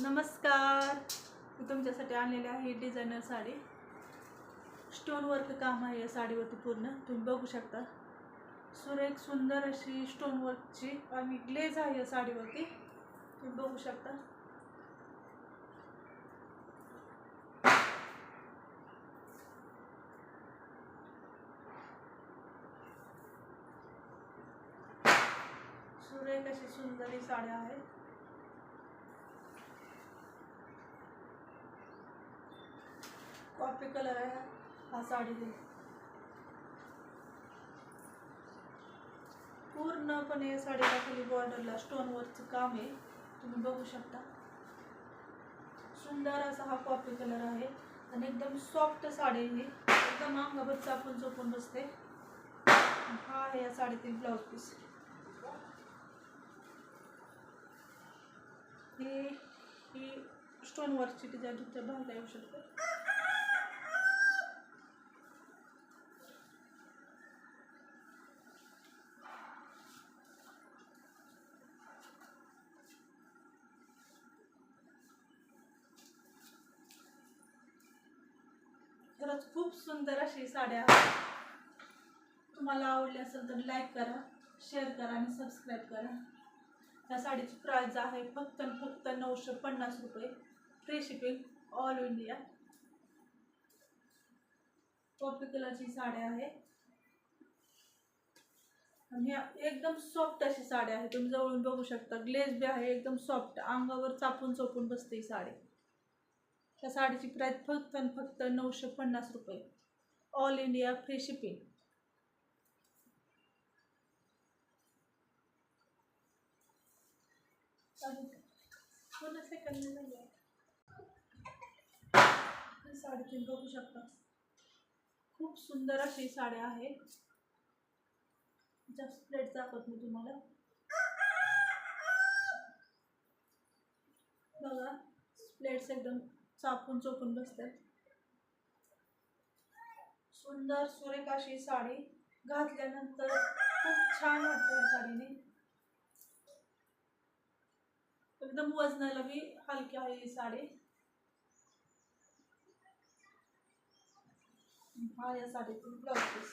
नमस्कार. मी तुमच्यासाठी आणलेली आहे डिझायनर साडी. स्टोन वर्क काम आहे या साडीवरती पूर्ण. तुम्ही बघू शकता. सुरेख सुंदर अशी स्टोन वर्कची आणि ग्लेज आहे या साडीवरती. तुम्ही बघू शकता. सुरेख अशी सुंदर ही साड्या आहेत कॉपी कलर आहे हा साडी पूर्णपणे या साडीला खाली बॉर्डरला स्टोनवरचं काम आहे तुम्ही बघू शकता. सुंदर असा हा कॉफी कलर आहे आणि एकदम सॉफ्ट साडी आहे. ही एकदम अंगाभर चापून चोपून बसते. हा आहे या साडीतील ब्लाऊज पीस हे ही स्टोनवरची डिझाईन तुमच्या बाहेर येऊ शकते. खरंच खूप सुंदर अशी साड्या तुम्हाला आवडली असेल तर लाईक करा शेअर करा आणि सबस्क्राईब करा. त्या साडीची प्राईज आहे फक्त फक्त नऊशे पन्नास रुपये. Free shipping all India coffee कलरची साडी आहे. आणि ह्या एकदम सॉफ्ट अशी साडी आहे. तुम्ही जवळून बघू शकता. ग्लेज बी आहे एकदम सॉफ्ट अंगावर चापून चोपून बसते ही साडी. त्या साडीची प्राईस फक्त आणि फक्त नऊशे पन्नास रुपये. ऑल इंडिया फ्री शिपिंग पूर्ण नाही आहे साडी तुम्ही बघू शकता. खूप सुंदर अशी साड्या आहे. जास्त प्लेट दाखवत मी तुम्हाला. बघा प्लेट्स एकदम चापून चोपून बसतात. सुंदर सुरेख अशी साडी घातल्यानंतर खूप छान वाटते या साडीने. एकदम वजनाला बी हलकी आहे ही साडी. हा या साडीतून ब्लाउज पीस